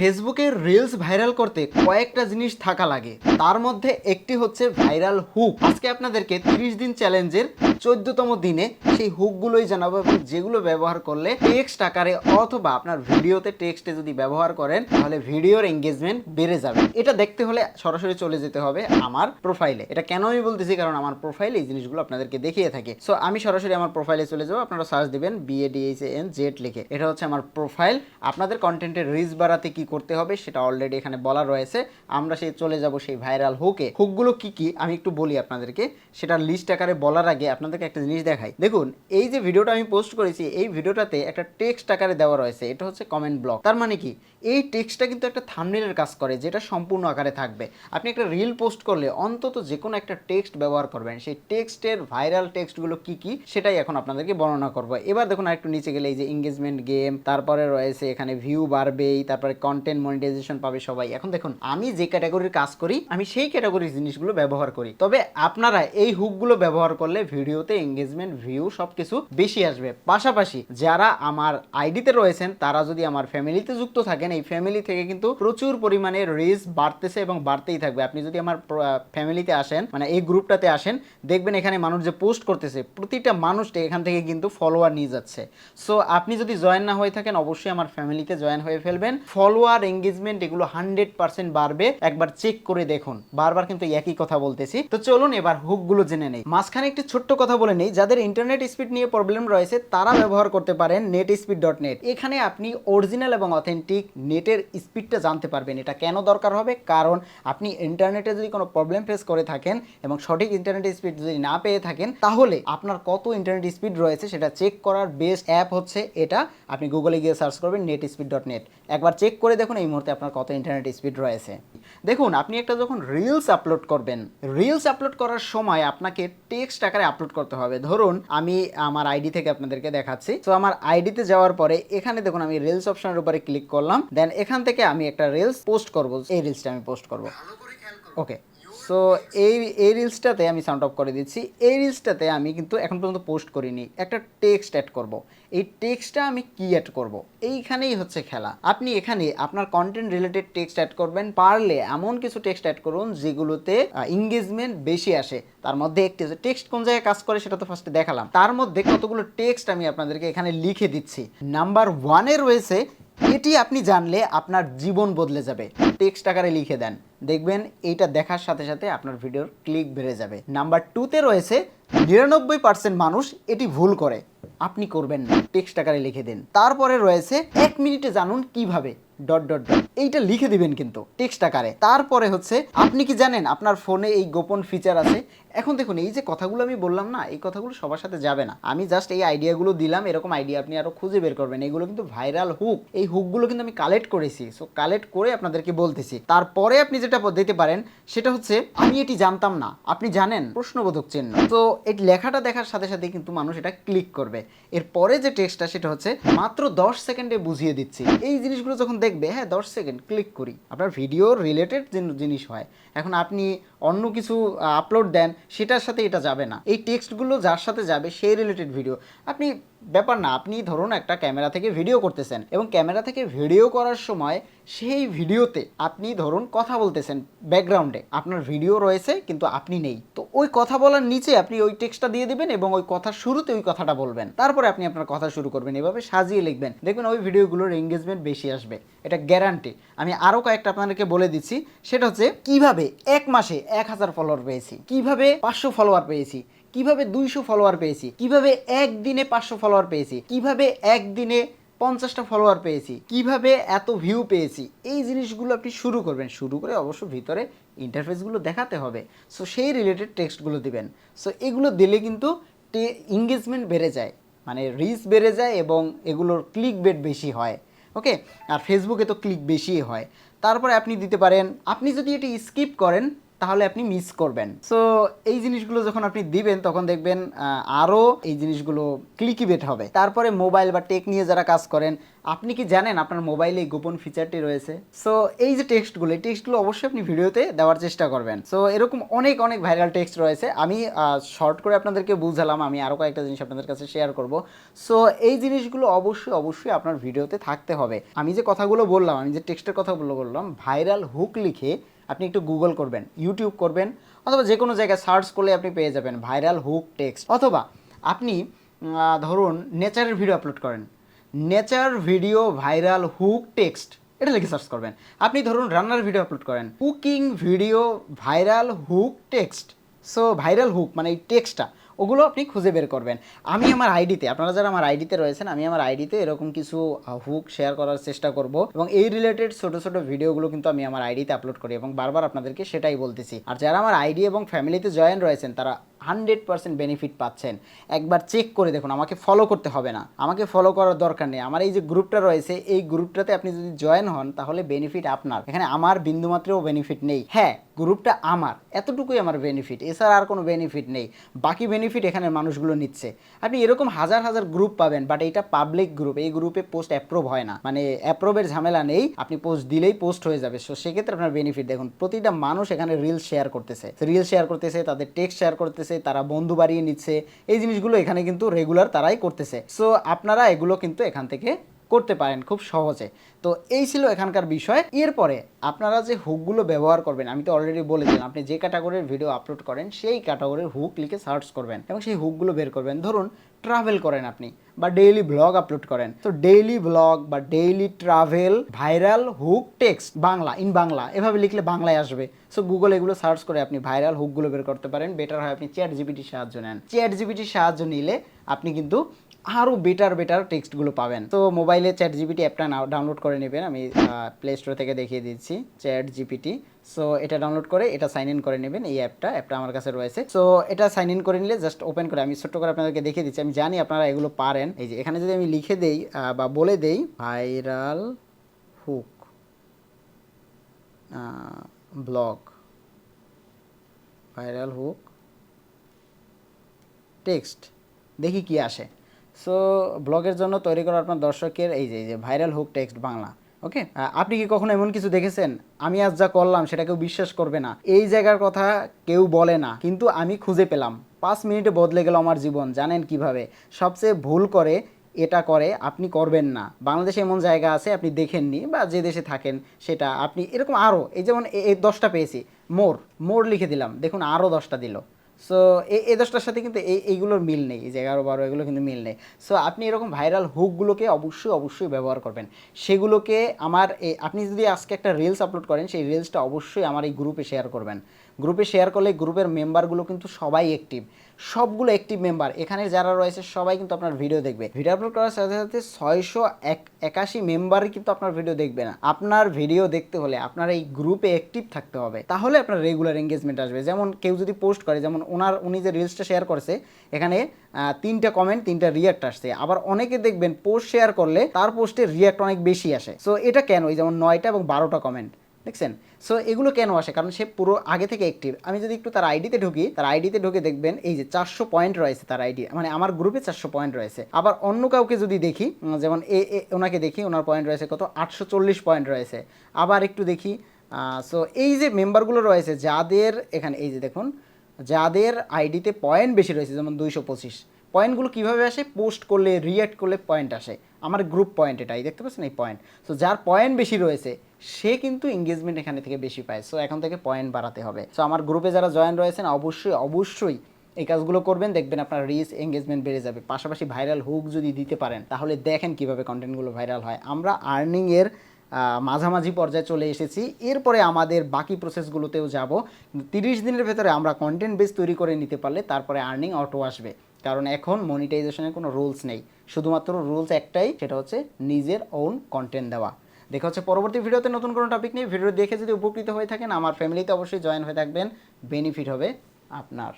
ফেসবুকে reels viral করতে কয়েকটা জিনিস থাকা লাগে। তার মধ্যে একটি হচ্ছে ভাইরাল হুক আজকে আপনাদেরকে 30 দিন চ্যালেঞ্জের চোদ্দতম দিনে সেই হুকগুলোই জানাব এবং যেগুলো ব্যবহার করলে টেক্সট আকারে অথবা আপনার ভিডিওতে টেক্সটে যদি ব্যবহার করেন, তাহলে ভিডিওর এঙ্গেজমেন্ট বেড়ে যাবে। এটা দেখতে হলে সরাসরি চলে যেতে হবে আমার প্রোফাইলে এটা কেন আমি বলতেছি? কারণ আমার প্রোফাইলে এই জিনিসগুলো আপনাদেরকে দেখিয়ে থাকে। সো আমি সরাসরি আমার প্রোফাইলে চলে যাব। আপনারা সার্চ দিবেন বিএডিএইচ এন জেড লিখে। এটা হচ্ছে আমার প্রোফাইল আপনাদের কন্টেন্টের রিচ বাড়াতে কি করতে হবে সেটা অলরেডি এখানে বলা রয়েছে। আমরা সেই চলে যাব সেই ভাইরাল হুকে হুকগুলো কি কি? আমি একটু বলি আপনাদেরকে। সেটা লিস্ট আকারে বলার আগে আপনাদেরকে একটা জিনিস দেখাই। দেখুন, এই যে ভিডিওটা আমি পোস্ট করেছি, এই ভিডিওটাতে একটা টেক্সট আকারে দেওয়া রয়েছে, এটা হচ্ছে কমেন্ট ব্লক তার মানে কি? এই টেক্সটটা কিন্তু একটা থামনেলের কাজ করে, যেটা সম্পূর্ণ আকারে থাকবে। আপনি একটা রিল পোস্ট করলে অন্তত যে কোনো একটা টেক্সট ব্যবহার করবেন। সেই টেক্সটের ভাইরাল টেক্সটগুলো কি কি, সেটাই এখন আপনাদেরকে বর্ণনা করব। এবার দেখুন, আরেকটু নিচে গেলে এই যে এঙ্গেজমেন্ট গেম তারপরে রয়েছে এখানে ভিউ বাড়বেই, তারপরে কন্টেন্ট মনিটাইজেশন পাবে সবাই। এখন দেখুন, আমি যে ক্যাটাগরির কাজ করি, আমি সেই ক্যাটাগরির জিনিসগুলো ব্যবহার করি। তবে আপনারা এই হুকগুলো ব্যবহার করলে ভিডিওতে এঙ্গেজমেন্ট ভিউ সবকিছু বেশি আসবে। পাশাপাশি যারা আমার আইডিতে রয়েছেন, তারা যদি আমার ফ্যামিলিতে যুক্ত থাকেন, এই ফ্যামিলি থেকে কিন্তু প্রচুর পরিমাণে রিচ বাড়তেছে এবং বাড়তেই থাকবে। আপনি যদি আমার ফ্যামিলিতে আসেন মানে এই গ্রুপটাতে আসেন, দেখবেন এখানে মানুষ যে পোস্ট করতেছে, প্রতিটা মানুষটা এখান থেকে কিন্তু ফলোয়ার নিয়ে যাচ্ছে। সো আপনি যদি জয়েন না হয়ে থাকেন, অবশ্যই আমার ফ্যামিলিতে জয়েন হয়ে ফেলবেন। ফলোয়ার এঙ্গেজমেন্ট এগুলো হান্ড্রেড পার্সেন্ট বাড়বে। একবার চেক করে দেখুন। বারবার কিন্তু একই কথা বলতেছি। তো চলুন এবার হুকগুলো জেনে নেই। মাঝখানে একটি ছোট্ট কথা বলে নেই, যাদের ইন্টারনেট স্পিড নিয়ে প্রবলেম রয়েছে, তারা ব্যবহার করতে পারেন নেট স্পিড ডট নেট এখানে আপনি অরিজিনাল এবং অথেন্টিক নেটের স্পিডটা জানতে পারবেন, এটা কেন দরকার হবে? কারণ আপনি ইন্টারনেটে যদি কোনো প্রবলেম ফেস করে থাকেন এবং সঠিক ইন্টারনেট স্পিড যদি না পেয়ে থাকেন, তাহলে আপনার কত ইন্টারনেট স্পিড রয়েছে সেটা চেক করার বেস্ট অ্যাপ হচ্ছে এটা। আপনি গুগলে গিয়ে সার্চ করবেন নেট স্পিড ডট নেট একবার চেক করে দেখুন এই মুহূর্তে আপনার কত ইন্টারনেট স্পিড রয়েছে। দেখুন, আপনি একটা যখন রিলস আপলোড করবেন রিলস আপলোড করার সময় আপনাকে টেক্সট আকারে আপলোড করতে হবে। ধরুন আমি আমার আইডি থেকে আপনাদেরকে দেখাচ্ছি। তো আমার আইডিতে যাওয়ার পরে এখানে দেখুন আমি রিলস অপশনের উপরে ক্লিক করলাম। দেন এখান থেকে আমি একটা রিলস পোস্ট করব। এই রিলসটা আমি পোস্ট করব। ওকে সো এই এই রিলসটাতে আমি সাউন্ড অফ করে দিচ্ছি। এই রিলসটাতে আমি কিন্তু এখন পর্যন্ত পোস্ট করিনি। একটা টেক্সট অ্যাড করব। এই টেক্সটটা আমি কি অ্যাড করব? এইখানেই হচ্ছে খেলা। আপনি এখানে আপনার কন্টেন্ট রিলেটেড টেক্সট অ্যাড করবেন। পারলে এমন কিছু টেক্সট অ্যাড করুন যেগুলোতে এঙ্গেজমেন্ট বেশি আসে। তার মধ্যে একটি টেক্সট কোন জায়গায় কাজ করে সেটা তো ফার্স্টে দেখালাম। তার মধ্যে কতগুলো টেক্সট আমি আপনাদেরকে এখানে লিখে দিচ্ছি। নাম্বার ওয়ানে রয়েছে, এটি আপনি জানলে আপনার জীবন বদলে যাবে। টেক্সট আকারে লিখে দেন। দেখবেন এইটা দেখার সাথে সাথে আপনার ভিডিওর ক্লিক বেড়ে যাবে। নাম্বার টুতে রয়েছে, নিরানব্বই পার্সেন্ট মানুষ এটি ভুল করে। আপনি করবেন না টেক্সট আকারে লিখে দিন। তারপরে রয়েছে, এক মিনিটে জানুন কীভাবে। ডট ডট ডট এইটা লিখে দিবেন কিন্তু টেক্সট আকারে। তারপরে হচ্ছে, আপনি কি জানেন, আপনার ফোনে এই গোপন ফিচার আছে? এখন দেখুন, এই যে কথাগুলো আমি বললাম না, এই কথাগুলো সবার সাথে যাবে না। আমি জাস্ট এই আইডিয়াগুলো দিলাম, এরকম আইডিয়া আপনি আরও খুঁজে বের করবেন। এগুলো কিন্তু ভাইরাল হুক এই হুকগুলো কিন্তু আমি কালেক্ট করেছি। সো কালেক্ট করে আপনাদেরকে বলতেছি। তারপরে আপনি যেটা দিতে পারেন, সেটা হচ্ছে, আমি এটি জানতাম না। আপনি জানেন, প্রশ্নবোধক চিহ্ন। তো, এই লেখাটা দেখার সাথে সাথে কিন্তু মানুষ এটা ক্লিক করবে। এরপরে যে টেক্সটটা সেটা হচ্ছে, মাত্র দশ সেকেন্ডে বুঝিয়ে দিচ্ছি। এই জিনিসগুলো যখন দেখবে হ্যাঁ দশ সেকেন্ড ক্লিক করি। আপনার ভিডিও রিলেটেড জিনিস হয়। এখন আপনি অন্য কিছু আপলোড দেন, সেটার সাথে এটা যাবে না। এই টেক্সটগুলো যার সাথে যাবে, সেই রিলেটেড ভিডিও আপনি, ব্যাপার না, আপনি ধরুন একটা ক্যামেরা থেকে ভিডিও করতেছেন এবং ক্যামেরা থেকে ভিডিও করার সময় সেই ভিডিওতে আপনি ধরুন কথা বলতেছেন ব্যাকগ্রাউন্ডে আপনার ভিডিও রয়েছে, কিন্তু আপনি নেই। তো ওই কথা বলার নিচে আপনি ওই টেক্সটটা দিয়ে দিবেন এবং ওই কথার শুরুতে ওই কথাটা বলবেন। তারপরে আপনি আপনার কথা শুরু করবেন, এভাবে সাজিয়ে লিখবেন। দেখবেন ওই ভিডিওগুলোর এঙ্গেজমেন্ট বেশি আসবে। এটা গ্যারান্টি আমি আরও কয়েকটা আপনাদেরকে বলে দিচ্ছি। সেটা হচ্ছে কীভাবে এক মাসে এক হাজার ফলোয়ার পেয়েছি? কীভাবে পাঁচশো ফলোয়ার পেয়েছি? কীভাবে দুইশো ফলোয়ার পেয়েছি? কীভাবে একদিনে পাঁচশো ফলোয়ার পেয়েছি? কীভাবে একদিনে পঞ্চাশটা ফলোয়ার পেয়েছি? কীভাবে এত ভিউ পেয়েছি? এই জিনিসগুলো আপনি শুরু করবেন। শুরু করে অবশ্য ভিতরে ইন্টারফেসগুলো দেখাতে হবে। সো সেই রিলেটেড টেক্সটগুলো দিবেন। সো এগুলো দিলে কিন্তু এঙ্গেজমেন্ট বেড়ে যায়। মানে রিচ বেড়ে যায় এবং এগুলোর ক্লিক বেট বেশি হয়। ওকে? আর ফেসবুকে তো ক্লিক বেশি হয়। তারপরে আপনি দিতে পারেন, আপনি যদি এটি স্কিপ করেন তাহলে আপনি মিস করবেন। সো এই জিনিসগুলো যখন আপনি দিবেন তখন দেখবেন আহ, আরও এই জিনিসগুলো ক্লিকিবেট হবে। তারপরে মোবাইল বা টেক নিয়ে যারা কাজ করেন আপনি কি জানেন আপনার মোবাইলে এই গোপন ফিচারটি রয়েছে? সো এই যে টেক্সটগুলো এই টেক্সটগুলো অবশ্যই আপনি ভিডিওতে দেওয়ার চেষ্টা করবেন। সো এরকম অনেক অনেক ভাইরাল টেক্সট রয়েছে। আমি শর্ট করে আপনাদেরকে বুঝালাম আমি আরও কয়েকটা জিনিস আপনাদের কাছে শেয়ার করব। সো এই জিনিসগুলো অবশ্যই অবশ্যই আপনার ভিডিওতে থাকতে হবে। আমি যে কথাগুলো বললাম আমি যে টেক্সটের কথাগুলো বললাম ভাইরাল হুক লিখে আপনি একটু গুগল করবেন ইউটিউব করবেন, অথবা যে কোনো জায়গায় সার্চ করলে আপনি পেয়ে যাবেন ভাইরাল হুক টেক্সট অথবা আপনি ধরুন নেচারের ভিডিও আপলোড করেন। Nature video viral hook text এটা লিখে সার্চ করবেন। আপনি ধরুন রান্নার ভিডিও আপলোড করেন। Cooking video viral hook text so viral hook মানে এই টেক্সটটা ওগুলো আপনি খুঁজে বের করবেন। আমি আমার আইডিতে, আপনারা যারা আমার আইডিতে রয়েছেন, আমি আমার আইডিতে এরকম কিছু হুক শেয়ার করার চেষ্টা করব এবং এই রিলেটেড ছোট ছোট ভিডিওগুলো কিন্তু আমি আমার আইডিতে আপলোড করি এবং বারবার আপনাদেরকে সেটাই বলতেছি। আর যারা আমার আইডি এবং ফ্যামিলিতে জয়েন রয়েছেন, তারা হান্ড্রেড পার্সেন্ট বেনিফিট পাচ্ছেন। একবার চেক করে দেখুন, আমাকে ফলো করতে হবে না। আমাকে ফলো করার দরকার নেই। আমার এই যে গ্রুপটা রয়েছে, এই গ্রুপটাতে আপনি যদি জয়েন হন, তাহলে বেনিফিট আপনার। এখানে আমার বিন্দুমাত্রেও বেনিফিট নেই। হ্যাঁ গ্রুপটা আমার। এতটুকুই আমার বেনিফিট এছাড়া আর কোনো বেনিফিট নেই। বাকি বেনিফিট এখানে মানুষগুলো নিচ্ছে। আপনি এরকম হাজার হাজার গ্রুপ পাবেন বাট এটা পাবলিক গ্রুপ এই গ্রুপে পোস্ট অ্যাপ্রুভ হয় না। মানে অ্যাপ্রুভের ঝামেলা নেই। আপনি পোস্ট দিলেই পোস্ট হয়ে যাবে। সো সেক্ষেত্রে আপনার বেনিফিট দেখুন, প্রতিটা মানুষ এখানে রিল শেয়ার করতেছে। রিল শেয়ার করতেছে, তাদের টেক্সট শেয়ার করতেছে। তারা বন্ধু বাড়িয়ে নিচ্ছে, এই জিনিসগুলো এখানে কিন্তু রেগুলার তারাই করতেছে। সো আপনারা এগুলো কিন্তু এখান থেকে করতে পারেন খুব সহজে। তো এই ছিল এখানকার বিষয়। এরপরে আপনারা যে হুকগুলো ব্যবহার করবেন, আমি তো অলরেডি বলেছিলাম আপনি যে ক্যাটাগরির ভিডিও আপলোড করেন, সেই ক্যাটাগরির হুক লিখে সার্চ করবেন এবং সেই হুকগুলো বের করবেন। ধরুন ট্রাভেল করেন আপনি বা ডেইলি ব্লগ আপলোড করেন। তো ডেইলি ব্লগ বা daily travel viral hook text Bangla in Bangla, এভাবে লিখলে বাংলায় আসবে। সো গুগল এগুলো সার্চ করে আপনি ভাইরাল হুকগুলো বের করতে পারেন। বেটার হয় আপনি চ্যাট জিপিটির সাহায্য নেন। চ্যাট জিপিটির সাহায্য নিলে আপনি কিন্তু আরও বেটার বেটার টেক্সটগুলো পাবেন। তো মোবাইলে চ্যাট জিপিটি অ্যাপটা ডাউনলোড করে নেবেন। আমি প্লে স্টোর থেকে দেখিয়ে দিচ্ছি চ্যাট জিপিটি সো এটা ডাউনলোড করে, এটা সাইন ইন করে নেবেন এই অ্যাপটা অ্যাপটা আমার কাছে রয়েছে। সো এটা সাইন ইন করে নিলে জাস্ট ওপেন করে, আমি ছোট্ট করে আপনাদেরকে দেখিয়ে দিচ্ছি। আমি জানি আপনারা এগুলো পারেন। এই যে, এখানে যদি আমি লিখে দেই বা বলে দেই viral hook blog viral hook text দেখি কি আসে। সো ব্লগের জন্য তৈরি করা আপনার দর্শকের এই যে এই যে viral hook text Bangla okay আপনি কি কখনো এমন কিছু দেখেছেন? আমি আজ যা করলাম সেটা কেউ বিশ্বাস করবে না। এই জায়গার কথা কেউ বলে না, কিন্তু আমি খুঁজে পেলাম। পাঁচ মিনিটে বদলে গেল আমার জীবন, জানেন কীভাবে? সবচেয়ে ভুল করে এটা করে আপনি করবেন না। বাংলাদেশে এমন জায়গা আছে, আপনি দেখেননি, বা যে দেশে থাকেন সেটা আপনি, এরকম আরও এই যেমন এই দশটা পেয়েছি। মোর মোর লিখে দিলাম। দেখুন আরও দশটা দিল। সো এই দশটার সাথে কিন্তু এই এইগুলোর মিল নেই, যে এগারো বারো এগুলো কিন্তু মিল নেই। সো আপনি এরকম ভাইরাল হুকগুলোকে অবশ্যই অবশ্যই ব্যবহার করবেন। সেগুলোকে আমার আপনি যদি আজকে একটা রিলস আপলোড করেন, সেই রিলসটা অবশ্যই আমার এই গ্রুপে শেয়ার করবেন। গ্রুপে শেয়ার করলে গ্রুপের মেম্বারগুলো কিন্তু সবাই অ্যাক্টিভ সবগুলো অ্যাক্টিভ মেম্বার এখানে যারা রয়েছে, সবাই কিন্তু আপনার ভিডিও দেখবে। ভিডিও আপলোড করার সাথে সাথে ছয়শো এক একাশি মেম্বার কিন্তু আপনার ভিডিও দেখবে না। আপনার ভিডিও দেখতে হলে আপনার এই গ্রুপে অ্যাক্টিভ থাকতে হবে। তাহলে আপনার রেগুলার এঙ্গেজমেন্ট আসবে। যেমন কেউ যদি পোস্ট করে, যেমন ওনার, উনি যে রিলসটা শেয়ার করেছে, এখানে তিনটা কমেন্ট তিনটা রিয়াক্ট আসছে। আবার অনেকে দেখবেন পোস্ট শেয়ার করলে তার পোস্টের রিয়াক্ট অনেক বেশি আসে। সো এটা কেন? এই যেমন নয়টা এবং বারোটা কমেন্ট দেখছেন? সো এগুলো কেন আসে? কারণ সে পুরো আগে থেকে অ্যাক্টিভ আমি যদি একটু তার আইডিতে ঢুকি, তার আইডিতে ঢুকে দেখবেন এই যে চারশো পয়েন্ট রয়েছে তার আইডি মানে আমার গ্রুপে চারশো পয়েন্ট রয়েছে। আবার অন্য কাউকে যদি দেখি যেমন এ ওনাকে দেখি, ওনার পয়েন্ট রয়েছে কত? আটশো চল্লিশ পয়েন্ট রয়েছে। আবার একটু দেখি সো এই যে মেম্বারগুলো রয়েছে, যাদের এখানে, এই যে দেখুন, যাদের আইডিতে পয়েন্ট বেশি রয়েছে, যেমন দুইশো পঁচিশ পয়েন্টগুলো কীভাবে আসে? পোস্ট করলে রিয়াক্ট করলে পয়েন্ট আসে। আমার গ্রুপ পয়েন্ট এটাই, দেখতে পাচ্ছেন এই পয়েন্ট সো যার পয়েন্ট বেশি রয়েছে সে কিন্তু এঙ্গেজমেন্ট এখানে থেকে বেশি পায়। সো এখন থেকে পয়েন্ট বাড়াতে হবে। সো আমার গ্রুপে যারা জয়েন রয়েছেন, অবশ্যই অবশ্যই এই কাজগুলো করবেন। দেখবেন আপনার রিচ এঙ্গেজমেন্ট বেড়ে যাবে। পাশাপাশি ভাইরাল হুক যদি দিতে পারেন, তাহলে দেখেন কীভাবে কন্টেন্টগুলো ভাইরাল হয়। আমরা আর্নিংয়ের মাঝামাঝি পর্যায়ে চলে এসেছি। এরপরে আমাদের বাকি প্রসেসগুলোতেও যাব। তিরিশ দিনের ভেতরে আমরা কন্টেন্ট বেস তৈরি করে নিতে পারলে তারপরে আর্নিং অটো আসবে। কারণ এখন মনিটাইজেশনের কোনো রুলস নেই। শুধুমাত্র রুলস একটাই, সেটা হচ্ছে নিজের ওন কন্টেন্ট দেওয়া। দেখা হচ্ছে পরবর্তী ভিডিওতে নতুন কোনো টপিক নিয়ে। ভিডিও দেখে যদি উপকৃত হয়ে থাকেন, আমার ফ্যামিলিতে অবশ্যই জয়েন হয়ে থাকবেন। বেনিফিট হবে আপনার।